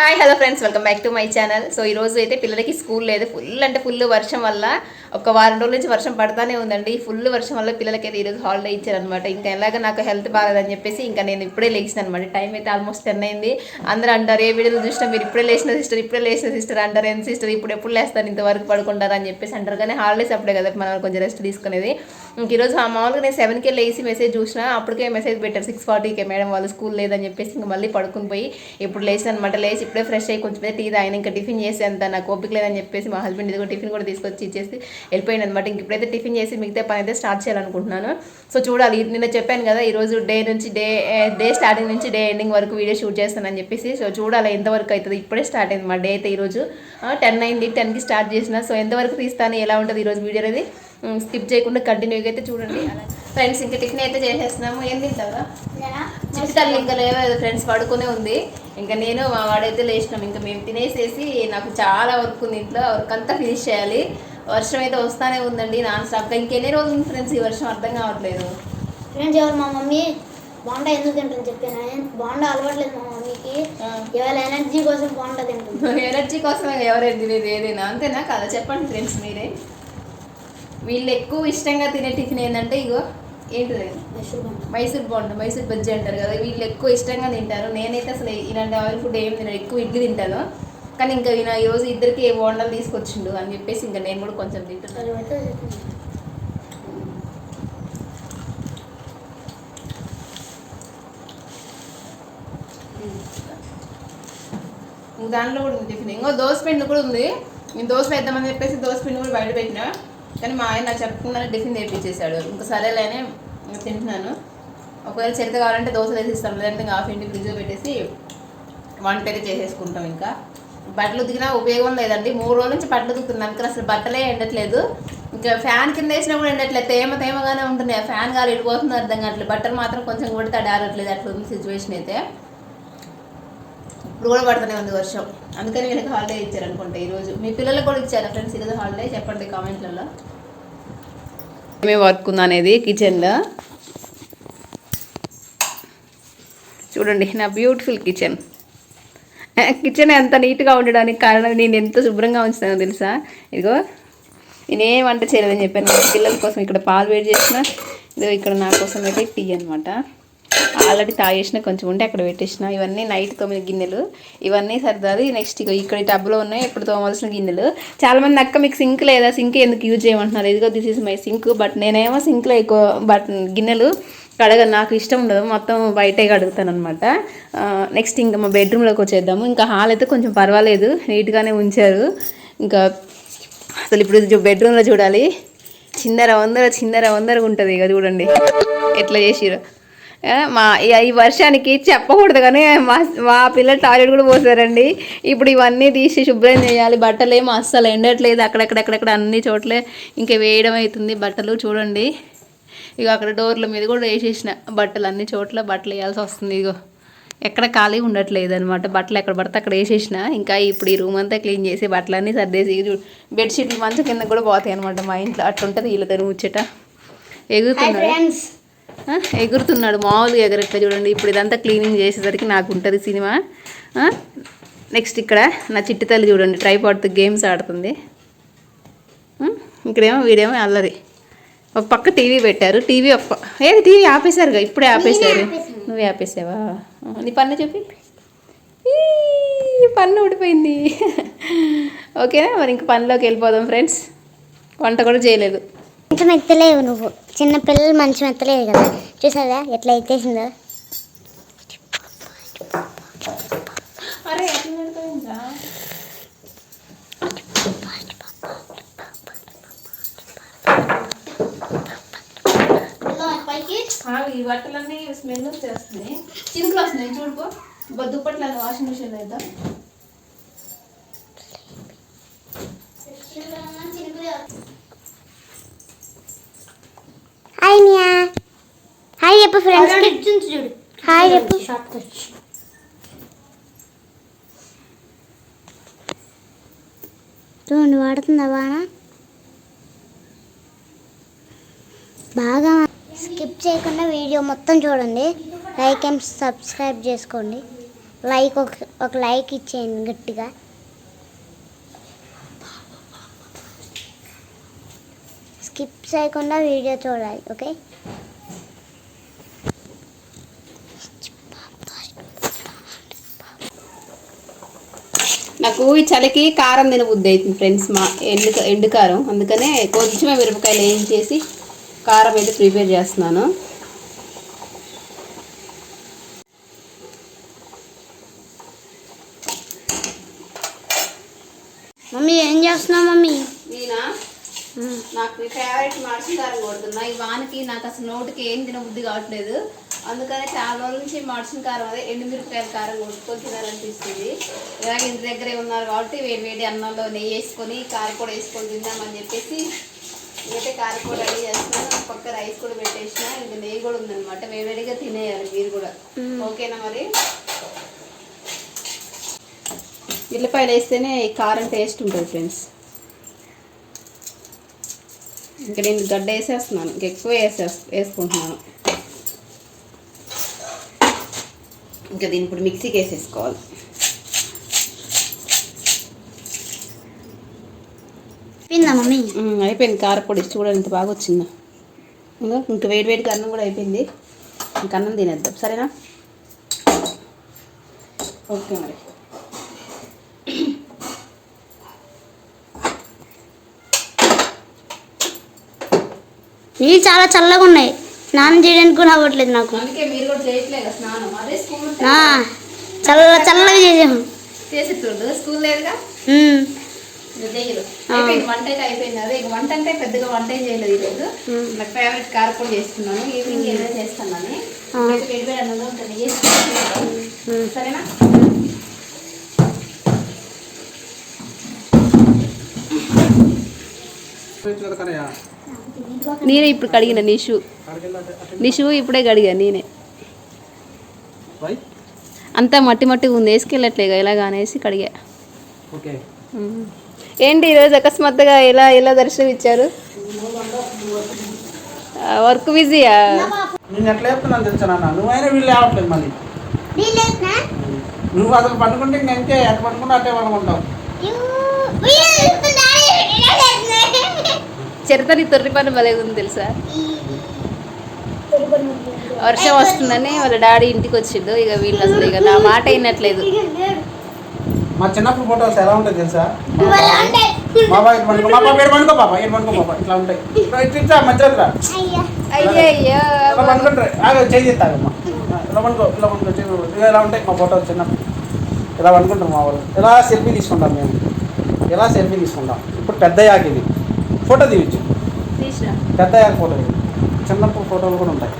Hi hello friends welcome back to my channel so ఈ రోజు అయితే పిల్లలకి స్కూల్ లేదు. ఫుల్ అంటే ఫుల్ వర్షం వల్ల ఒక వారం రోజుల నుంచి వర్షం పడతానే ఉందండి. ఫుల్ వర్షం వల్ల పిల్లలకి అయితే ఈరోజు హాలిడే ఇచ్చారనమాట ఇంకా ఎలాగ నాకు హెల్త్ బాగాలేదని చెప్పేసి ఇంకా నేను ఇప్పుడే లేచిన అనమాట టైం అయితే ఆల్మోస్ట్ టెన్ అయింది. అందరూ అంటారు ఏ వీడియోలు చూసినా మీరు ఇప్పుడే లేచిన సిస్టర్ ఇప్పుడే లేచిన సిస్టర్ అంటారు. ఏం సిస్టర్ ఇప్పుడు ఎప్పుడు లేస్తారు? ఇంతవరకు పడుకుంటారు? అని చెప్పేసి అంటారు. కానీ హాలిడేస్ అప్పుడే కదా మనం కొంచెం రెస్ట్ తీసుకునేది. ఇంక ఈరోజు ఆ మామూలుగా నేను సెవెన్కే లేచి మెసేజ్ చూసిన అప్పటికే మెసేజ్ పెట్టారు. సిక్స్ ఫార్టీకే మేడం వాళ్ళు స్కూల్ లేదని చెప్పేసి ఇంకా మళ్ళీ పడుకుని పోయి ఇప్పుడు లేచిన అనమాట లేచి ఇప్పుడే ఫ్రెష్ అయ్యి కొంచెం టీ తాగిన ఇంకా టిఫిన్ చేసి అంత నాకు ఓపిక లేదని చెప్పేసి మా హస్బెండ్ ఇదిగో టిఫిన్ కూడా తీసుకొచ్చి ఇచ్చేసి వెళ్ళిపోయింది అనమాట ఇంక ఇప్పుడైతే టిఫిన్ చేసి మిగతా పని అయితే స్టార్ట్ చేయాలనుకుంటున్నాను. సో చూడాలి ఇది నిన్న చెప్పాను కదా ఈరోజు డే నుంచి డే డే స్టార్టింగ్ నుంచి డే ఎండింగ్ వరకు వీడియో షూట్ చేస్తానని చెప్పేసి సో చూడాలి ఎంతవరకు అవుతుంది. ఇప్పుడే స్టార్ట్ అయింది మా డే అయితే ఈరోజు టెన్ అయింది టెన్కి స్టార్ట్ చేసిన. సో ఎంతవరకు తీస్తాను ఎలా ఉంటుంది ఈరోజు వీడియో అనేది స్కిప్ చేయకుండా కంటిన్యూగా అయితే చూడండి. ఫ్రెండ్స్ ఇంకా టిఫిన్ అయితే చేసేస్తున్నాము. ఏం తింటారా చిట్టాలు ఇంకా లేదు ఫ్రెండ్స్ పడుకునే ఉంది. ఇంకా నేను మా వాడైతే లేచినాం. ఇంకా మేము తినేసేసి నాకు చాలా వర్క్ ఉంది ఇంట్లో. వర్క్ అంతా ఫినిష్ చేయాలి. వర్షం అయితే వస్తానే ఉందండి నాన్ స్టాప్గా ఇంకెన్ని రోజులు ఉంది ఫ్రెండ్స్ ఈ వర్షం? అర్థం కావట్లేదు. ఫ్రెండ్స్ ఎవరు మా మమ్మీ? బాండా ఎందుకు తింటుంది చెప్పాను బాండా అలవాట్లేదు మా మమ్మీకి. ఇవాళ ఎనర్జీ కోసం బాండా తింటుంది. ఎనర్జీ కోసమే ఎవరైనా తినేది ఏదైనా. అంతేనా? కదా చెప్పండి ఫ్రెండ్స్ మీరే. వీళ్ళు ఎక్కువ ఇష్టంగా తినే టిఫిన్ ఏంటంటే ఇగో ఏంటిది? మైసూర్ బాండా మైసూర్ బజ్జీ అంటారు కదా వీళ్ళు ఎక్కువ ఇష్టంగా తింటారు. నేనైతే అసలు ఇలాంటి ఆయిల్ ఫుడ్ ఏం తినను ఎక్కువ ఇడ్లీ తింటాను. కానీ ఇంకా ఈయన ఈరోజు ఇద్దరికి ఏ బోండాలు తీసుకొచ్చిండు అని చెప్పేసి ఇంకా నేను కూడా కొంచెం తింటున్నాను దాంట్లో కూడా ఉంది టిఫిన్. ఇంకో దోశ పిండి కూడా ఉంది. నేను దోశ వేద్దామని చెప్పేసి దోశ పిండి కూడా బయట పెట్టినా. కానీ మా ఆయన నాకు చెప్పకుండానే టిఫిన్ తెప్పించేశాడు. ఇంకా సరేలేనే తింటున్నాను. ఒకవేళ చరిత కావాలంటే దోశ వేసిస్తాం లేదంటే ఇంకా హాఫ్ ఇంటి ఫ్రిడ్జ్లో పెట్టేసి వంట అయితే చేసేసుకుంటాం ఇంకా. బట్టలు ఉతికినా ఉపయోగం లేదండి. మూడు రోజుల నుంచి బట్టలు ఉతుకుతున్నాను. కానీ అసలు బట్టలే ఎండట్లేదు. ఇంకా ఫ్యాన్ కింద వేసినా కూడా ఎండట్లేదు. తేమ తేమగానే ఉంటుంది ఫ్యాన్ గాలి ఇడిపోతుంది అర్థం కావట్లేదు. బట్టలు మాత్రం కొంచెం కూడా తడారట్లేదు అట్లా ఉంది సిచ్యువేషన్ అయితే. ఇప్పుడు కూడా పడుతూనే ఉంది వర్షం. అందుకని వీళ్ళకి హాలిడే ఇచ్చారు అనుకుంటా ఈరోజు. మీ పిల్లలకు కూడా ఇచ్చారా ఫ్రెండ్స్ ఈరోజు హాలిడే చెప్పండి కామెంట్లలో. మేము వర్క్ ఉందా అనేది కిచెన్లో చూడండి నా బ్యూటిఫుల్ కిచెన్ కిచెన్ ఎంత నీట్గా ఉండడానికి కారణం నేను ఎంత శుభ్రంగా ఉంచుతానో తెలుసా? ఇదిగో నేనేం వంట చేయలేదని చెప్పాను. పిల్లల కోసం ఇక్కడ పాలు వేడి చేసిన ఇదిగో ఇక్కడ నా కోసం అయితే టీ అనమాట ఆల్రెడీ తాగేసిన కొంచెం ఉంటే అక్కడ పెట్టేసిన. ఇవన్నీ నైట్ తొమ్మిది గిన్నెలు. ఇవన్నీ సర్దాది. నెక్స్ట్ ఇక ఇక్కడ టబ్లో ఉన్నాయి. ఇప్పుడు తోమవలసిన గిన్నెలు. చాలా మంది అక్క మీకు సింక్ లేదా? సింక్ ఎందుకు యూజ్ చేయమంటున్నారు? ఇదిగో this is my sink but నేనేమో సింక్లో ఎక్కువ బట్ గిన్నెలు కడగ నాకు ఇష్టం ఉండదు. మొత్తం బయటే కడుగుతాను అనమాట నెక్స్ట్ ఇంకా మా బెడ్రూమ్లోకి వచ్చేద్దాము. ఇంకా హాల్ అయితే కొంచెం పర్వాలేదు. నీట్గానే ఉంచారు. ఇంకా అసలు ఇప్పుడు బెడ్రూమ్లో చూడాలి. చిందర వందర చిన్నర వందరగా ఉంటుంది ఇక చూడండి. ఎట్లా చేసిరో మా ఈ- ఈ వర్షానికి చెప్పకూడదు కానీ మా మా పిల్లలు టాయిలెట్ కూడా పోసారండి. ఇప్పుడు ఇవన్నీ తీసి శుభ్రం చేయాలి. బట్టలు ఏమో అస్సలు ఎండట్లేదు. అక్కడక్కడక్కడక్కడ అన్ని చోట్లే ఇంకా వేయడం అవుతుంది. బట్టలు చూడండి. ఇక అక్కడ డోర్ల మీద కూడా వేసేసిన బట్టలు అన్ని చోట్ల బట్టలు వేయాల్సి వస్తుంది. ఇగో ఎక్కడ ఖాళీ ఉండట్లేదు అనమాట బట్టలు ఎక్కడ పడితే అక్కడ వేసేసిన. ఇంకా ఇప్పుడు ఈ రూమ్ అంతా క్లీన్ చేసి బట్టలన్నీ సర్దేసి బెడ్షీట్లు మంచం కింద కూడా పోతాయి అనమాట మా ఇంట్లో. అట్లుంటుంది వీళ్ళతో ముచ్చట. హాయ్ ఎగురుతున్నాడు మామూలుగా ఎగరట్లా చూడండి. ఇప్పుడు ఇదంతా క్లీనింగ్ చేసేసరికి నాకు ఉంటుంది సినిమా నెక్స్ట్ ఇక్కడ నా చిట్టి తల్లి చూడండి ట్రైపాడ్తో గేమ్స్ ఆడుతుంది. ఇక్కడేమో వీడేమో అల్లరి. ఒక పక్క టీవీ పెట్టారు టీవీ ఒక ఏది టీవీ ఆపేశారుగా? ఇప్పుడే ఆపేశారు. నువ్వే ఆపేసావా నీ పన్ను చెప్పి పన్ను ఊడిపోయింది. ఓకేనా? మరి ఇంక పనిలోకి వెళ్ళిపోదాం ఫ్రెండ్స్ వంట కూడా చేయలేదు. మంచం ఎత్తలేవు నువ్వు. చిన్న పిల్లలు మంచం ఎత్తలేవు కదా. చూసావా? ఎట్లా ఎత్తేసిందో? అరే ఈ బట్టలన్నీ స్మెల్ వచ్చేస్తుంది చినుకులు వస్తున్నాయి చూడుకో బొ దుప్పట్లలో వాషింగ్ మిషన్ వేద్దాం హాయ్ నియా హాయ్ చెప్పు ఫ్రెండ్స్ చూడు. హాయ్ చెప్పు. చూడండి వాడుతుందా బాణ బాగా స్కిప్ చేయకుండా వీడియో మొత్తం చూడండి. లైక్ అండ్ సబ్స్క్రైబ్ చేసుకోండి. లైక్ ఒక ఒక లైక్ ఇచ్చేయండి గట్టిగా. స్కిప్ చేయకుండా వీడియో చూడాలి ఓకే నాకు ఈ చలికి కారం తినబుద్ధి అవుతుంది ఫ్రెండ్స్ మా ఎండు ఎండు కారం. అందుకనే కొంచెమే మిరపకాయలు వేయించేసి కారం అయితే ప్రిపేర్ చేస్తున్నాను. మమ్మీ ఏం చేస్తున్నావు మమ్మీ? నేనా? నాకు ఫేవరెట్ మనిషి కారం కొడుతున్నా. ఈ వానికి నాకు అసలు నోటికి ఏం తినబుద్ధి కావట్లేదు. అందుకనే చాలా రోజుల నుంచి మనిషిన కారం అదే ఎండుమిరపకాయల కారం కొట్టుకొని తినాలనిపిస్తుంది. ఇలాగ ఇంటి దగ్గరే ఉన్నారు కాబట్టి వేడి వేడి అన్నంలో నెయ్యి వేసుకొని కారపొడి వేసుకొని తిందామని చెప్పేసి ఇంకైతే కారపొడి రెడీ చేస్తున్నాను పక్క రైస్ కూడా పెట్టేసిన. ఇంకా నెయ్యి కూడా ఉందన్నమాట. వేడివేడిగా తినేయాలి మీరు కూడా. ఓకేనా మరి? ఉల్లిపాయలు వేస్తేనే కారం టేస్ట్ ఉంటుంది ఫ్రెండ్స్. ఇంకా నేను గడ్డ వేసేస్తున్నాను. ఇంకా ఎక్కువ వేసే వేసుకుంటున్నాను. ఇంకా దీన్ని ఇప్పుడు మిక్సీకి వేసేసుకోవాలి. అయిపోయింది కారపొడి చూడండి ఇంత బాగా వచ్చిందో. ఇంకా ఇంకా వేడి వేడిగా అన్నం కూడా అయిపోయింది. ఇంకా అన్నం తినేద్దాం. సరేనా? ఓకే మరి. నీళ్ళు చాలా చల్లగా ఉన్నాయి. స్నానం చేయడానికి కూడా అవ్వట్లేదు నాకు. అందుకే మీరు కూడా చేయట్లేదు స్నానం. అదే స్కూల్ ఆ, చల్ల చల్లగా చేసాము. స్కూల్ లేదుగా? వంట అయితే అయిపోయింది. అదే ఇంక వంట అంటే పెద్దగా వంట ఏం చేయలేదు ఈరోజు. నాకు ఫేవరెట్ కారపొడి చేస్తున్నాను. ఈవినింగ్ ఏదైనా చేస్తానని. ఇప్పుడైతే వేడి వేడి అన్నంలో ఇంకా నెయ్యి వేసుకొని సరేనా? నేనే ఇప్పుడు కడిగిన నిషు. నిషు ఇప్పుడే కడిగా నేనే. అంతా మట్టి మట్టి ఉంది వేసుకెళ్ళట్లేగా ఇలాగా అనేసి కడిగా. ఏంటి ఈరోజు అకస్మాత్తుగా ఎలా ఎలా దర్శనం ఇచ్చారు? వర్క్ బిజీయా? నువ్వు అసలు పండుకుంటే ఇంక అంతే ఎట్లా పండుకుంటే అట్టే పండుకుంటావు. చరితని తొర్రి పని భలే ఉంది తెలుసా? వర్షం వస్తుందని వాళ్ళ డాడీ ఇంటికి వచ్చిండు. ఇక వీళ్ళు అసలు ఇక నా మాట అయినట్లేదు మా చిన్నప్పుడు ఫోటోస్ ఎలా ఉంటాయి తెలుసా? మా బాబా ఇటు పండుకో బాబా ఇటు పండుకో ఇటు ఇట్లా ఉంటాయి. ఇటు ఇట్లా మధ్యలో రా. అయ్యో అయ్యో ఇలా పండుకుంటారు ఆగ చేయి చేస్తాగమ్మా ఇలా పండుకో ఇలా పండుకో చేయి ఇలా ఉంటాయి మా ఫోటోలు చిన్నప్పుడు? ఇలా పండుకుంటారు మా వాళ్ళు? ఇలా సెల్ఫీ తీసుకుంటాం మేము? ఇలా సెల్ఫీ తీసుకుంటాం? ఇప్పుడు పెద్ద యాక్ ఇది. ఫోటో తీయచ్చు. పెద్ద ఫోటో చిన్నప్పుడు ఫోటోలు కూడా ఉంటాయి.